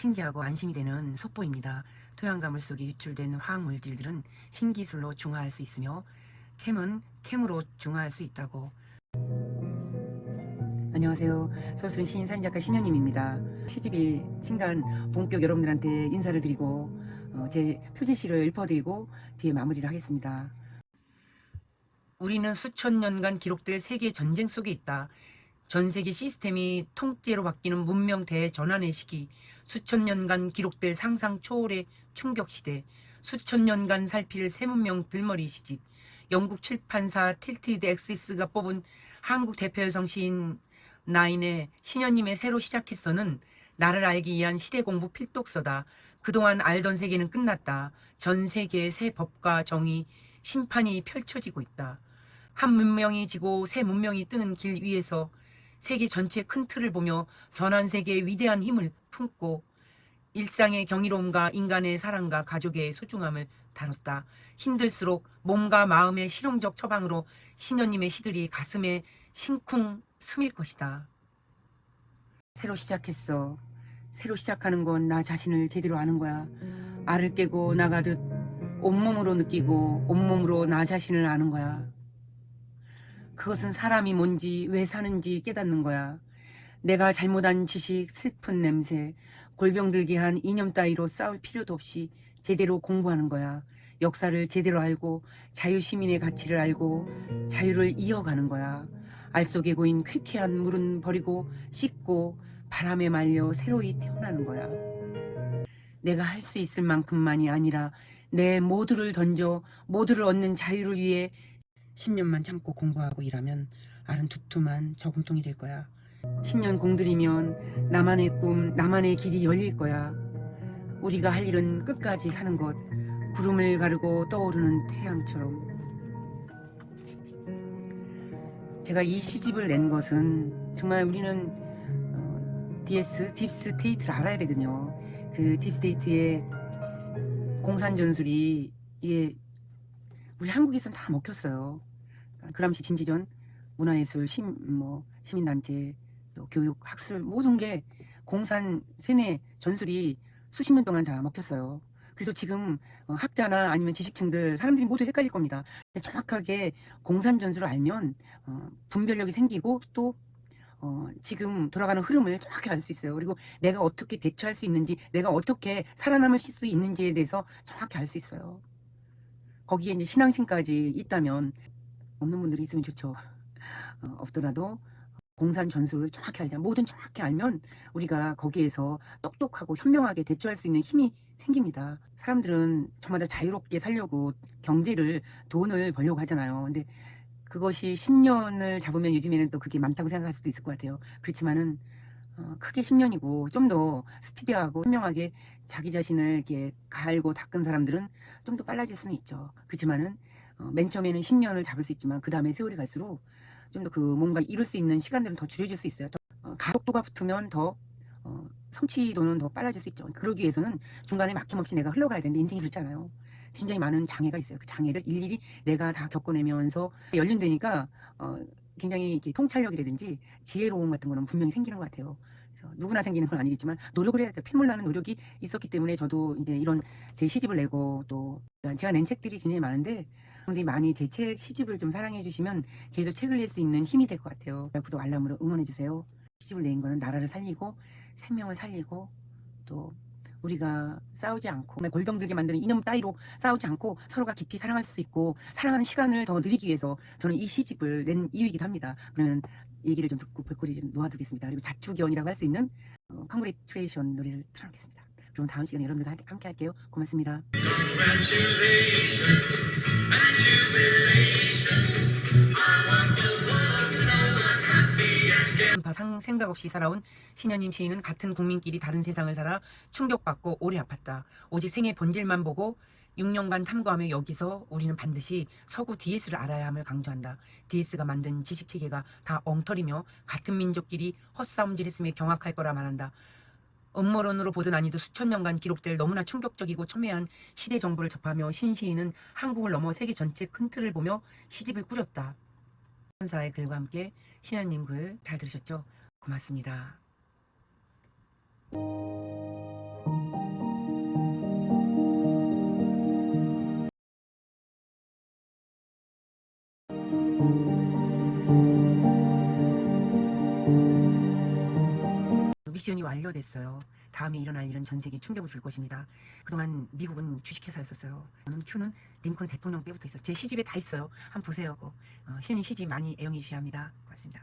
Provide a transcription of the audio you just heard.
신기하고 안심이 되는 속보입니다. 토양가 물 속에 유출된 화학 물질들은 신기술로 중화할 수 있으며 캠은 캠으로 중화할 수 있다고. 안녕하세요. 서울순 시인 사진작가 신현님입니다. 시집이 신간 본격 여러분들한테 인사를 드리고 어, 제 표지시를 읊어드리고 뒤에 마무리를 하겠습니다. 우리는 수천 년간 기록될 세계 전쟁 속에 있다. 전 세계 시스템이 통째로 바뀌는 문명 대전환의 시기, 수천 년간 기록될 상상 초월의 충격 시대, 수천 년간 살필 새 문명 들머리 시집, 영국 출판사 틸티드 엑시스가 뽑은 한국 대표 여성 시인 나인의 신현님의 새로 시작했어는 나를 알기 위한 시대 공부 필독서다. 그동안 알던 세계는 끝났다. 전 세계의 새 법과 정의, 심판이 펼쳐지고 있다. 한 문명이 지고 새 문명이 뜨는 길 위에서 세계 전체 큰 틀을 보며 선한 세계의 위대한 힘을 품고 일상의 경이로움과 인간의 사랑과 가족의 소중함을 다뤘다. 힘들수록 몸과 마음의 실용적 처방으로 신녀님의 시들이 가슴에 심쿵 스밀 것이다. 새로 시작했어. 새로 시작하는 건 나 자신을 제대로 아는 거야. 알을 깨고 나가듯 온몸으로 느끼고 온몸으로 나 자신을 아는 거야. 그것은 사람이 뭔지 왜 사는지 깨닫는 거야. 내가 잘못한 지식, 슬픈 냄새, 골병 들게 한 이념 따위로 싸울 필요도 없이 제대로 공부하는 거야. 역사를 제대로 알고 자유시민의 가치를 알고 자유를 이어가는 거야. 알 속에 고인 쾌쾌한 물은 버리고 씻고 바람에 말려 새로이 태어나는 거야. 내가 할 수 있을 만큼만이 아니라 내 모두를 던져 모두를 얻는 자유를 위해 10년만 참고 공부하고 일하면 알은 두툼한 저금통이 될 거야. 10년 공들이면 나만의 꿈, 나만의 길이 열릴 거야. 우리가 할 일은 끝까지 사는 것. 구름을 가르고 떠오르는 태양처럼. 제가 이 시집을 낸 것은 정말 우리는 어, DS, 딥스테이트를 알아야 되거든요. 그 딥스테이트의 공산 전술이 이게 우리 한국에서는 다 먹혔어요. 그람시 진지전, 문화예술, 심, 뭐, 시민단체, 또 교육, 학술, 모든 게 공산 세뇌 전술이 수십 년 동안 다 먹혔어요. 그래서 지금 어, 학자나 아니면 지식층들, 사람들이 모두 헷갈릴 겁니다. 정확하게 공산 전술을 알면 어, 분별력이 생기고 또 어, 지금 돌아가는 흐름을 정확히 알 수 있어요. 그리고 내가 어떻게 대처할 수 있는지, 내가 어떻게 살아남을 수 있는지에 대해서 정확히 알 수 있어요. 거기에 이제 신앙심까지 있다면 없는 분들이 있으면 좋죠. 어, 없더라도 공산 전술을 정확히 알자. 뭐든 정확히 알면 우리가 거기에서 똑똑하고 현명하게 대처할 수 있는 힘이 생깁니다. 사람들은 저마다 자유롭게 살려고 경제를 돈을 벌려고 하잖아요. 근데 그것이 10년을 잡으면 요즘에는 또 그게 많다고 생각할 수도 있을 것 같아요. 그렇지만은 어, 크게 10년이고 좀 더 스피디하고 현명하게 자기 자신을 이렇게 갈고 닦은 사람들은 좀 더 빨라질 수는 있죠. 그렇지만은 어, 맨 처음에는 10년을 잡을 수 있지만 그 다음에 세월이 갈수록 좀 더 그 뭔가 이룰 수 있는 시간들은 더 줄여질 수 있어요. 더, 어, 가속도가 붙으면 더 어, 성취도는 더 빨라질 수 있죠. 그러기 위해서는 중간에 막힘없이 내가 흘러가야 되는데 인생이 그렇잖아요. 굉장히 많은 장애가 있어요. 그 장애를 일일이 내가 다 겪어내면서 연륜되니까 어, 굉장히 이렇게 통찰력이라든지 지혜로움 같은 거는 분명히 생기는 것 같아요. 그래서 누구나 생기는 건 아니겠지만 노력을 해야 돼요. 핏물 나는 노력이 있었기 때문에 저도 이제 이런 제 시집을 내고 또 제가 낸 책들이 굉장히 많은데 여러분들이 많이 제 책 시집을 좀 사랑해 주시면 계속 책을 낼 수 있는 힘이 될 것 같아요. 구독 알람으로 응원해 주세요. 시집을 낸 거는 나라를 살리고 생명을 살리고 또 우리가 싸우지 않고 골병 들게 만드는 이념 따위로 싸우지 않고 서로가 깊이 사랑할 수 있고 사랑하는 시간을 더 늘리기 위해서 저는 이 시집을 낸 이유이기도 합니다. 그러면 얘기를 좀 듣고 볼거리 좀 놓아두겠습니다. 그리고 자축연이라고 할 수 있는 어, 컨그레이트레이션 노래를 틀어놓겠습니다. 그럼 다음 시간에 여러분들과 함께 할게요. 고맙습니다. 상 생각 없이 살아온 신현님 시인은 같은 국민끼리 다른 세상을 살아 충격받고 오래 아팠다. 오직 생의 본질만 보고 6년간 탐구하며 여기서 우리는 반드시 서구 DS를 알아야 함을 강조한다. DS가 만든 지식체계가 다 엉터리며 같은 민족끼리 헛싸움질했음에 경악할 거라 말한다. 음모론으로 보든 아니도 수천 년간 기록될 너무나 충격적이고 첨예한 시대 정보를 접하며 신시인은 한국을 넘어 세계 전체 큰 틀을 보며 시집을 꾸렸다. 선사의 글과 함께 신현님 글 잘 들으셨죠? 고맙습니다. 미션이 완료됐어요. 다음에 일어날 일은 전 세계 충격을 줄 것입니다. 그동안 미국은 주식회사였었어요. 저는 큐는 링컨 대통령 때부터 있어요. 제 시집에 다 있어요. 한번 보세요. 어, 신인 시집 많이 애용해 주셔야 합니다. 고맙습니다.